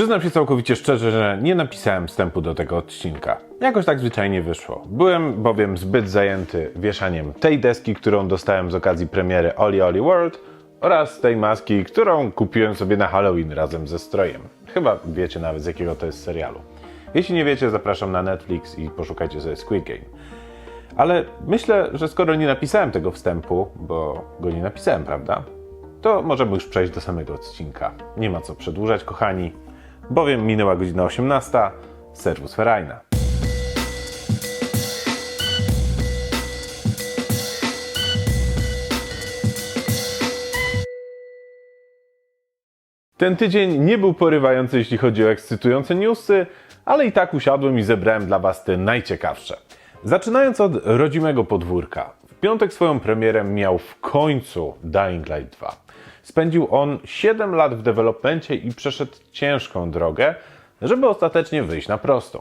Przyznam się całkowicie szczerze, że nie napisałem wstępu do tego odcinka. Jakoś tak zwyczajnie wyszło. Byłem bowiem zbyt zajęty wieszaniem tej deski, którą dostałem z okazji premiery Oli Oli World oraz tej maski, którą kupiłem sobie na Halloween razem ze strojem. Chyba wiecie nawet z jakiego to jest serialu. Jeśli nie wiecie, zapraszam na Netflix i poszukajcie sobie Squid Game. Ale myślę, że skoro nie napisałem tego wstępu, bo go nie napisałem, prawda? To możemy już przejść do samego odcinka. Nie ma co przedłużać, kochani, bowiem minęła godzina 18. Serwus Ferajna. Ten tydzień nie był porywający, jeśli chodzi o ekscytujące newsy, ale i tak usiadłem i zebrałem dla Was te najciekawsze. Zaczynając od rodzimego podwórka. W piątek swoją premierę miał w końcu Dying Light 2. Spędził on 7 lat w developmencie i przeszedł ciężką drogę, żeby ostatecznie wyjść na prostą.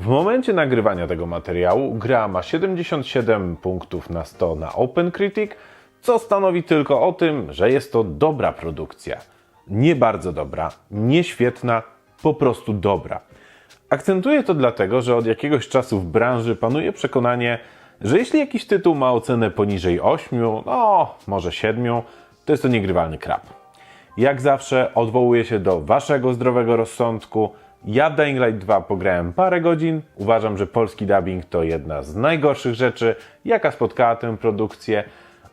W momencie nagrywania tego materiału gra ma 77 punktów na 100 na OpenCritic, co stanowi tylko o tym, że jest to dobra produkcja. Nie bardzo dobra, nie świetna, po prostu dobra. Akcentuję to dlatego, że od jakiegoś czasu w branży panuje przekonanie, że jeśli jakiś tytuł ma ocenę poniżej 8, no może 7, to jest to niegrywalny krab. Jak zawsze odwołuję się do waszego zdrowego rozsądku. Ja w Dying Light 2 pograłem parę godzin. Uważam, że polski dubbing to jedna z najgorszych rzeczy, jaka spotkała tę produkcję,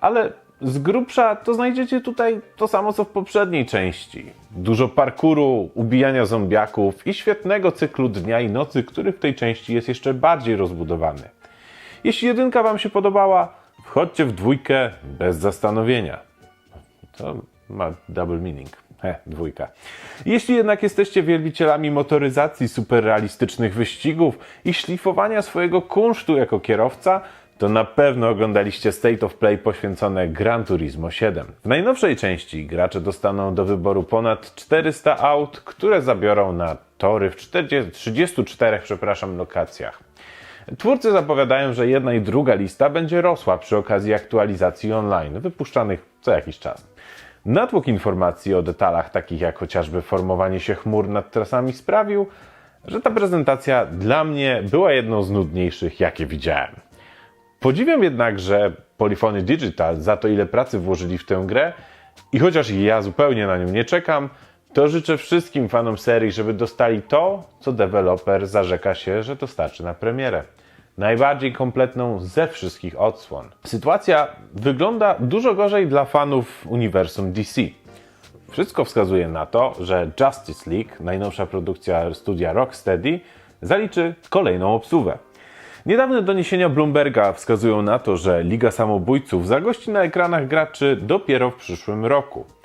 ale z grubsza to znajdziecie tutaj to samo co w poprzedniej części. Dużo parkuru, ubijania zombiaków i świetnego cyklu dnia i nocy, który w tej części jest jeszcze bardziej rozbudowany. Jeśli jedynka Wam się podobała, wchodźcie w dwójkę bez zastanowienia. To ma double meaning. He, dwójka. Jeśli jednak jesteście wielbicielami motoryzacji, superrealistycznych wyścigów i szlifowania swojego kunsztu jako kierowca, to na pewno oglądaliście State of Play poświęcone Gran Turismo 7. W najnowszej części gracze dostaną do wyboru ponad 400 aut, które zabiorą na tory w 40, 34 przepraszam, lokacjach. Twórcy zapowiadają, że jedna i druga lista będzie rosła przy okazji aktualizacji online, wypuszczanych co jakiś czas. Natłok informacji o detalach takich jak chociażby formowanie się chmur nad trasami sprawił, że ta prezentacja dla mnie była jedną z nudniejszych, jakie widziałem. Podziwiam jednak, że Polyphony Digital za to ile pracy włożyli w tę grę i chociaż ja zupełnie na nią nie czekam, to życzę wszystkim fanom serii, żeby dostali to, co deweloper zarzeka się, że dostarczy na premierę. Najbardziej kompletną ze wszystkich odsłon. Sytuacja wygląda dużo gorzej dla fanów uniwersum DC. Wszystko wskazuje na to, że Justice League, najnowsza produkcja studia Rocksteady, zaliczy kolejną obsługę. Niedawne doniesienia Bloomberga wskazują na to, że Liga Samobójców zagości na ekranach graczy dopiero w przyszłym roku.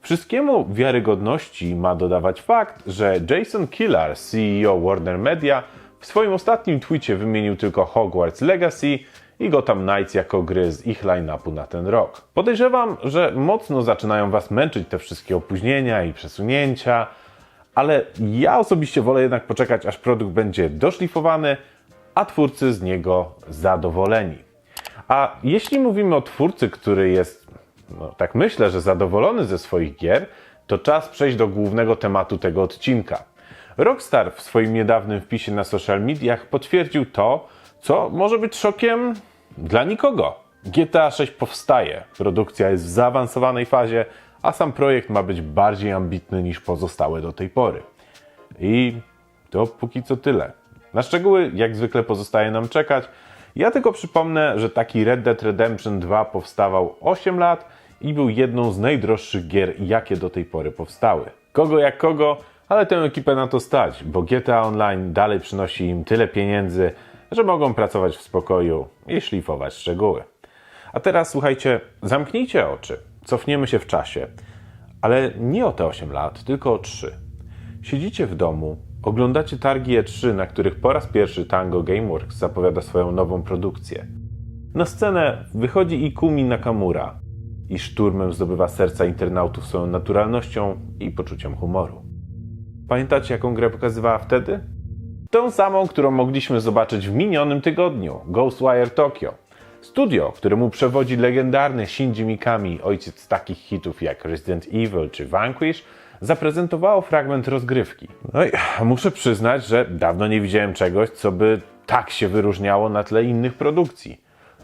Wszystkiemu wiarygodności ma dodawać fakt, że Jason Killar, CEO Warner Media, w swoim ostatnim tweetie wymienił tylko Hogwarts Legacy i Gotham Knights jako gry z ich line-upu na ten rok. Podejrzewam, że mocno zaczynają Was męczyć te wszystkie opóźnienia i przesunięcia, ale ja osobiście wolę jednak poczekać, aż produkt będzie doszlifowany, a twórcy z niego zadowoleni. A jeśli mówimy o twórcy, który jest, no, tak myślę, że zadowolony ze swoich gier, to czas przejść do głównego tematu tego odcinka. Rockstar w swoim niedawnym wpisie na social mediach potwierdził to, co może być szokiem dla nikogo. GTA 6 powstaje, produkcja jest w zaawansowanej fazie, a sam projekt ma być bardziej ambitny niż pozostałe do tej pory. I to póki co tyle. Na szczegóły, jak zwykle, pozostaje nam czekać. Ja tylko przypomnę, że taki Red Dead Redemption 2 powstawał 8 lat i był jedną z najdroższych gier, jakie do tej pory powstały. Kogo jak kogo, ale tę ekipę na to stać, bo GTA Online dalej przynosi im tyle pieniędzy, że mogą pracować w spokoju i szlifować szczegóły. A teraz słuchajcie, zamknijcie oczy, cofniemy się w czasie, ale nie o te 8 lat, tylko o 3. Siedzicie w domu, oglądacie targi E3, na których po raz pierwszy Tango Gameworks zapowiada swoją nową produkcję. Na scenę wychodzi Ikumi Nakamura i szturmem zdobywa serca internautów swoją naturalnością i poczuciem humoru. Pamiętacie, jaką grę pokazywała wtedy? Tą samą, którą mogliśmy zobaczyć w minionym tygodniu Ghostwire Tokyo. Studio, któremu przewodzi legendarny Shinji Mikami, ojciec takich hitów jak Resident Evil czy Vanquish, zaprezentowało fragment rozgrywki. No i muszę przyznać, że dawno nie widziałem czegoś, co by tak się wyróżniało na tle innych produkcji.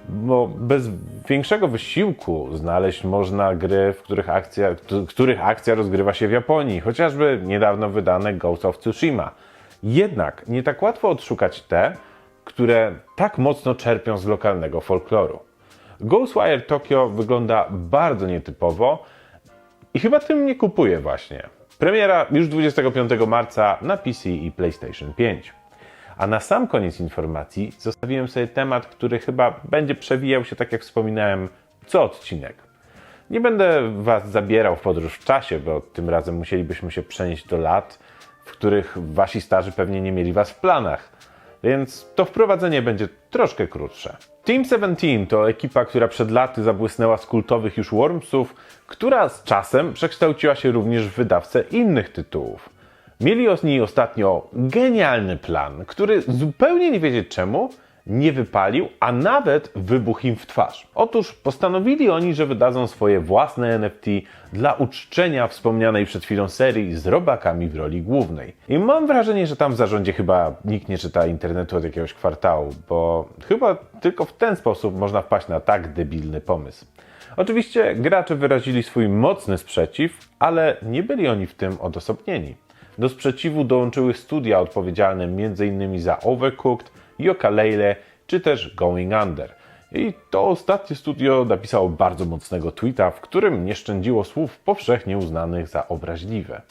Bo bez większego wysiłku znaleźć można gry, w których akcja, których akcja rozgrywa się w Japonii, chociażby niedawno wydane Ghost of Tsushima. Jednak nie tak łatwo odszukać te, które tak mocno czerpią z lokalnego folkloru. Ghostwire Tokyo wygląda bardzo nietypowo i chyba tym nie kupuję właśnie. Premiera już 25 marca na PC i PlayStation 5. A na sam koniec informacji zostawiłem sobie temat, który chyba będzie przewijał się, tak jak wspominałem, co odcinek. Nie będę Was zabierał w podróż w czasie, bo tym razem musielibyśmy się przenieść do lat, w których Wasi starzy pewnie nie mieli Was w planach. Więc to wprowadzenie będzie troszkę krótsze. Team 17 to ekipa, która przed laty zabłysnęła z kultowych już Wormsów, która z czasem przekształciła się również w wydawcę innych tytułów. Mieli oni ostatnio genialny plan, który zupełnie nie wiedzieć czemu nie wypalił, a nawet wybuchł im w twarz. Otóż postanowili oni, że wydadzą swoje własne NFT dla uczczenia wspomnianej przed chwilą serii z robakami w roli głównej. I mam wrażenie, że tam w zarządzie chyba nikt nie czyta internetu od jakiegoś kwartału, bo chyba tylko w ten sposób można wpaść na tak debilny pomysł. Oczywiście gracze wyrazili swój mocny sprzeciw, ale nie byli oni w tym odosobnieni. Do sprzeciwu dołączyły studia odpowiedzialne m.in. za Overcooked, Yooka-Laylee czy też Going Under. I to ostatnie studio napisało bardzo mocnego tweeta, w którym nie szczędziło słów powszechnie uznanych za obraźliwe.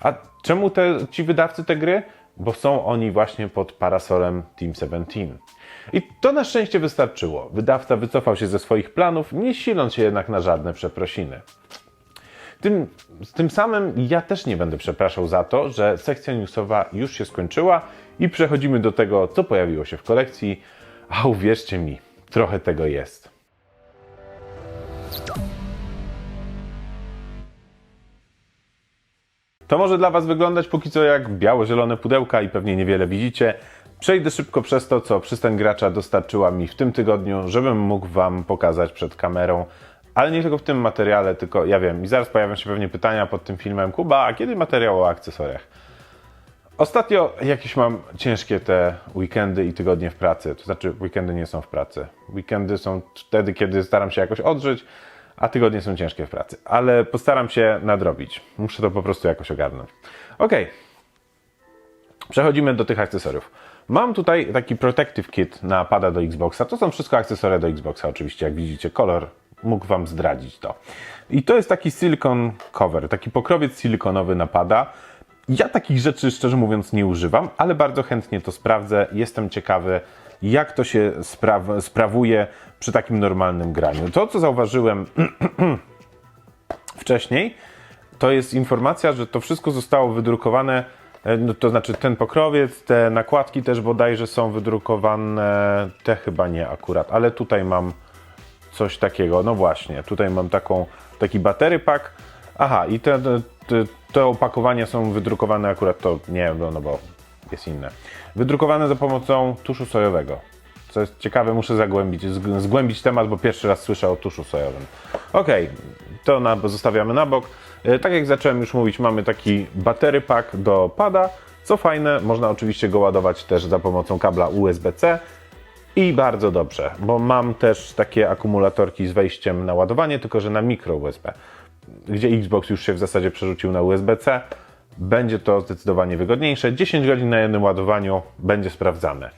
A czemu te, ci wydawcy te gry? Bo są oni właśnie pod parasolem Team 17. I to na szczęście wystarczyło. Wydawca wycofał się ze swoich planów, nie siląc się jednak na żadne przeprosiny. Tym, tym samym ja też nie będę przepraszał za to, że sekcja newsowa już się skończyła i przechodzimy do tego, co pojawiło się w kolekcji, a uwierzcie mi, trochę tego jest. To może dla Was wyglądać póki co jak biało-zielone pudełka i pewnie niewiele widzicie. Przejdę szybko przez to, co przystań gracza dostarczyła mi w tym tygodniu, żebym mógł Wam pokazać przed kamerą. Ale nie tylko w tym materiale, tylko ja wiem, i zaraz pojawią się pewnie pytania pod tym filmem. Kuba, a kiedy materiał o akcesoriach? Ostatnio jakieś mam ciężkie te weekendy i tygodnie w pracy. To znaczy, weekendy nie są w pracy. Weekendy są wtedy, kiedy staram się jakoś odżyć, a tygodnie są ciężkie w pracy. Ale postaram się nadrobić. Muszę to po prostu jakoś ogarnąć. Ok. Przechodzimy do tych akcesoriów. Mam tutaj taki protective kit na pada do Xboxa. To są wszystko akcesoria do Xboxa, oczywiście. Jak widzicie, kolor mógł Wam zdradzić to. I to jest taki silicon cover, taki pokrowiec silikonowy napada. Ja takich rzeczy, szczerze mówiąc, nie używam, ale bardzo chętnie to sprawdzę. Jestem ciekawy, jak to się spraw sprawuje przy takim normalnym graniu. To, co zauważyłem wcześniej, to jest informacja, że to wszystko zostało wydrukowane, e, no, to znaczy ten pokrowiec, te nakładki też bodajże są wydrukowane, te chyba nie akurat, ale tutaj mam coś takiego. No właśnie, tutaj mam taką, taki batery pack. Aha, i te, te, opakowania są wydrukowane akurat to nie, no, no bo jest inne. Wydrukowane za pomocą tuszu sojowego. Co jest ciekawe, muszę zagłębić, zgłębić temat, bo pierwszy raz słyszę o tuszu sojowym. Ok, to na, zostawiamy na bok. E, tak jak zacząłem już mówić, mamy taki batery pack do pada. Co fajne, można oczywiście go ładować też za pomocą kabla USB-C. I bardzo dobrze, bo mam też takie akumulatorki z wejściem na ładowanie, tylko że na mikro USB, gdzie Xbox już się w zasadzie przerzucił na USB-C. Będzie to zdecydowanie wygodniejsze. 10 godzin na jednym ładowaniu będzie sprawdzane.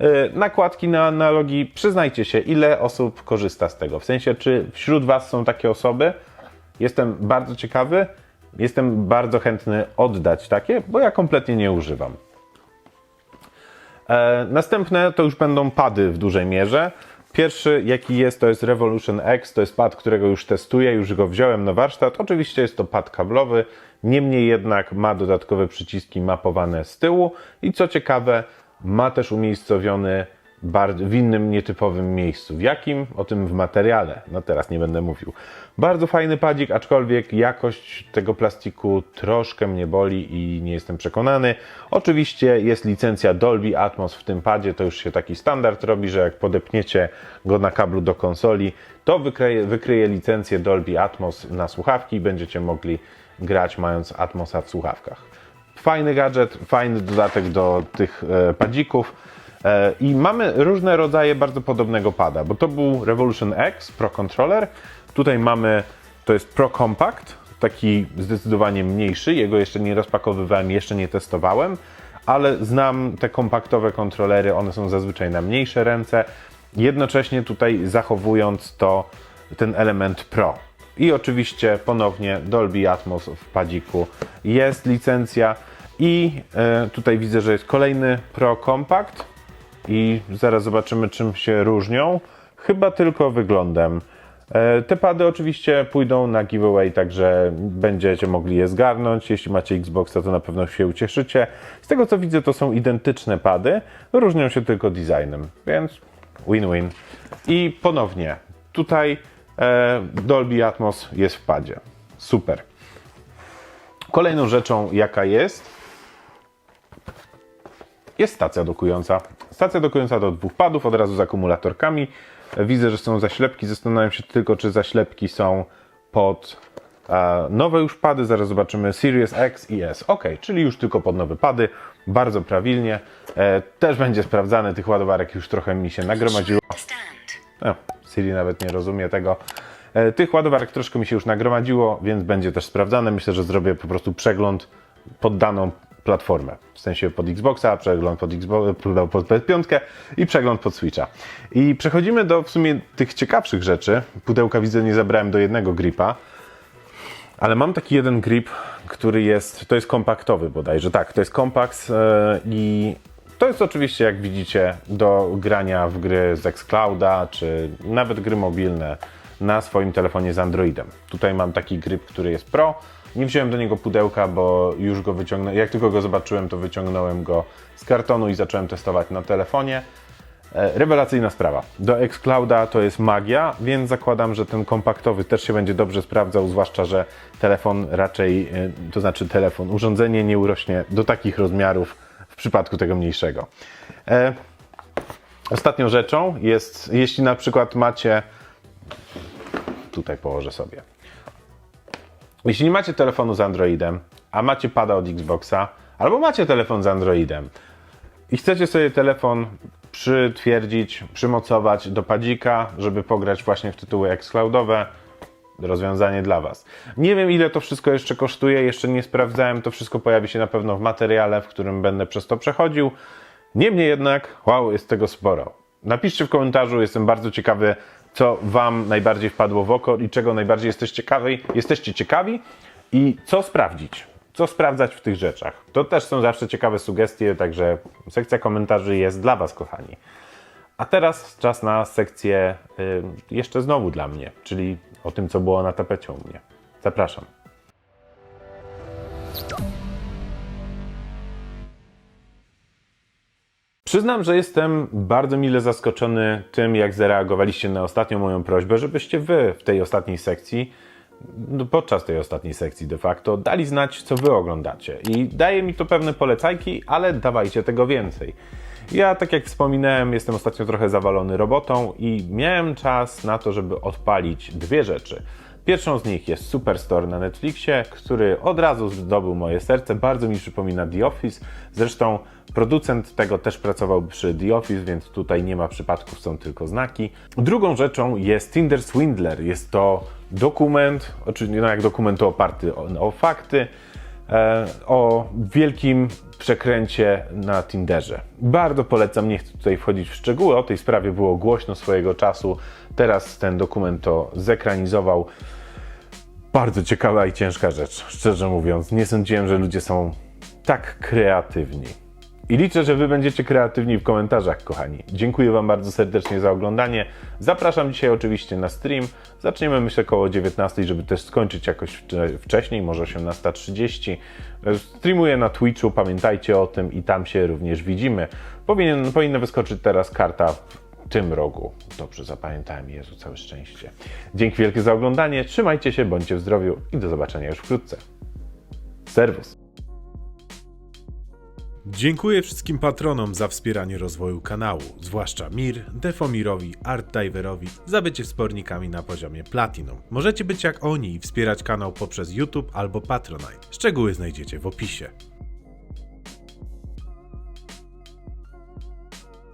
Yy, nakładki na analogii, przyznajcie się, ile osób korzysta z tego? W sensie, czy wśród Was są takie osoby? Jestem bardzo ciekawy, jestem bardzo chętny oddać takie, bo ja kompletnie nie używam. E, następne to już będą pady w dużej mierze. Pierwszy, jaki jest, to jest Revolution X. To jest pad, którego już testuję, już go wziąłem na warsztat. Oczywiście jest to pad kablowy, niemniej jednak ma dodatkowe przyciski mapowane z tyłu i co ciekawe, ma też umiejscowiony w innym, nietypowym miejscu. W jakim? O tym w materiale. No teraz nie będę mówił. Bardzo fajny padzik, aczkolwiek jakość tego plastiku troszkę mnie boli i nie jestem przekonany. Oczywiście jest licencja Dolby Atmos w tym padzie, to już się taki standard robi, że jak podepniecie go na kablu do konsoli, to wykryje, wykryje licencję Dolby Atmos na słuchawki i będziecie mogli grać mając Atmosa w słuchawkach. Fajny gadżet, fajny dodatek do tych e, padzików. E, I mamy różne rodzaje bardzo podobnego pada, bo to był Revolution X Pro Controller. Tutaj mamy, to jest Pro Compact, taki zdecydowanie mniejszy. Jego jeszcze nie rozpakowywałem, jeszcze nie testowałem, ale znam te kompaktowe kontrolery, one są zazwyczaj na mniejsze ręce, jednocześnie tutaj zachowując to ten element Pro. I oczywiście ponownie Dolby Atmos w padziku. Jest licencja i e, tutaj widzę, że jest kolejny Pro Compact i zaraz zobaczymy czym się różnią. Chyba tylko wyglądem. E, Te pady oczywiście pójdą na giveaway, także będziecie mogli je zgarnąć. Jeśli macie Xboxa, to na pewno się ucieszycie. Z tego co widzę, to są identyczne pady, różnią się tylko designem, więc win-win. I ponownie, tutaj e, Dolby Atmos jest w padzie. Super. Kolejną rzeczą, jaka jest, jest stacja dokująca. Stacja dokująca do dwóch padów, od razu z akumulatorkami. Widzę, że są zaślepki. Zastanawiam się tylko, czy zaślepki są pod e, nowe już pady. Zaraz zobaczymy Series X i S. Ok, czyli już tylko pod nowe pady. Bardzo prawilnie. E, też będzie sprawdzane. Tych ładowarek już trochę mi się nagromadziło. No, Siri nawet nie rozumie tego. E, Tych ładowarek troszkę mi się już nagromadziło, więc będzie też sprawdzane. Myślę, że zrobię po prostu przegląd pod daną platformę. W sensie pod Xboxa, przegląd pod, Xbox, pod PS5 i przegląd pod Switcha. I przechodzimy do w sumie tych ciekawszych rzeczy. Pudełka widzę nie zabrałem do jednego gripa, ale mam taki jeden grip, który jest, to jest kompaktowy bodajże, tak, to jest kompakt e, i to jest oczywiście, jak widzicie, do grania w gry z Xclouda, czy nawet gry mobilne na swoim telefonie z Androidem. Tutaj mam taki grip, który jest Pro. Nie wziąłem do niego pudełka, bo już go wyciągnąłem. Jak tylko go zobaczyłem, to wyciągnąłem go z kartonu i zacząłem testować na telefonie. E, Rewelacyjna sprawa. Do Xclouda to jest magia, więc zakładam, że ten kompaktowy też się będzie dobrze sprawdzał, zwłaszcza, że telefon raczej, e, to znaczy telefon, urządzenie nie urośnie do takich rozmiarów w przypadku tego mniejszego. E, Ostatnią rzeczą jest, jeśli na przykład macie, tutaj położę sobie, jeśli nie macie telefonu z Androidem, a macie pada od Xboxa, albo macie telefon z Androidem i chcecie sobie telefon przytwierdzić, przymocować do padzika, żeby pograć właśnie w tytuły xCloudowe, rozwiązanie dla Was. Nie wiem, ile to wszystko jeszcze kosztuje, jeszcze nie sprawdzałem, to wszystko pojawi się na pewno w materiale, w którym będę przez to przechodził. Niemniej jednak, wow, jest tego sporo. Napiszcie w komentarzu, jestem bardzo ciekawy, co Wam najbardziej wpadło w oko i czego najbardziej jesteście ciekawi, jesteście ciekawi i co sprawdzić. Co sprawdzać w tych rzeczach. To też są zawsze ciekawe sugestie, także sekcja komentarzy jest dla Was, kochani. A teraz czas na sekcję y, jeszcze znowu dla mnie, czyli o tym, co było na tapecie u mnie. Zapraszam. Przyznam, że jestem bardzo mile zaskoczony tym, jak zareagowaliście na ostatnią moją prośbę, żebyście wy w tej ostatniej sekcji, no, podczas tej ostatniej sekcji de facto, dali znać, co wy oglądacie. I daje mi to pewne polecajki, ale dawajcie tego więcej. Ja, tak jak wspominałem, jestem ostatnio trochę zawalony robotą i miałem czas na to, żeby odpalić dwie rzeczy. Pierwszą z nich jest Superstore na Netflixie, który od razu zdobył moje serce. Bardzo mi przypomina The Office. Zresztą producent tego też pracował przy The Office, więc tutaj nie ma przypadków, są tylko znaki. Drugą rzeczą jest Tinder Swindler. Jest to dokument, oczywiście no jak dokument oparty o, o fakty, e, o wielkim przekręcie na Tinderze. Bardzo polecam, nie chcę tutaj wchodzić w szczegóły, o tej sprawie było głośno swojego czasu. Teraz ten dokument to zekranizował. Bardzo ciekawa i ciężka rzecz, szczerze mówiąc. Nie sądziłem, że ludzie są tak kreatywni. I liczę, że Wy będziecie kreatywni w komentarzach, kochani. Dziękuję Wam bardzo serdecznie za oglądanie. Zapraszam dzisiaj oczywiście na stream. Zaczniemy myślę koło 19, żeby też skończyć jakoś wcze- wcześniej, może 18.30. Streamuję na Twitchu, pamiętajcie o tym i tam się również widzimy. Powinien, powinna wyskoczyć teraz karta tym rogu. Dobrze zapamiętałem, Jezu, całe szczęście. Dzięki wielkie za oglądanie, trzymajcie się, bądźcie w zdrowiu i do zobaczenia już wkrótce. Serwus. Dziękuję wszystkim patronom za wspieranie rozwoju kanału, zwłaszcza Mir, Defomirowi, Artdiverowi za bycie wspornikami na poziomie Platinum. Możecie być jak oni i wspierać kanał poprzez YouTube albo Patronite. Szczegóły znajdziecie w opisie.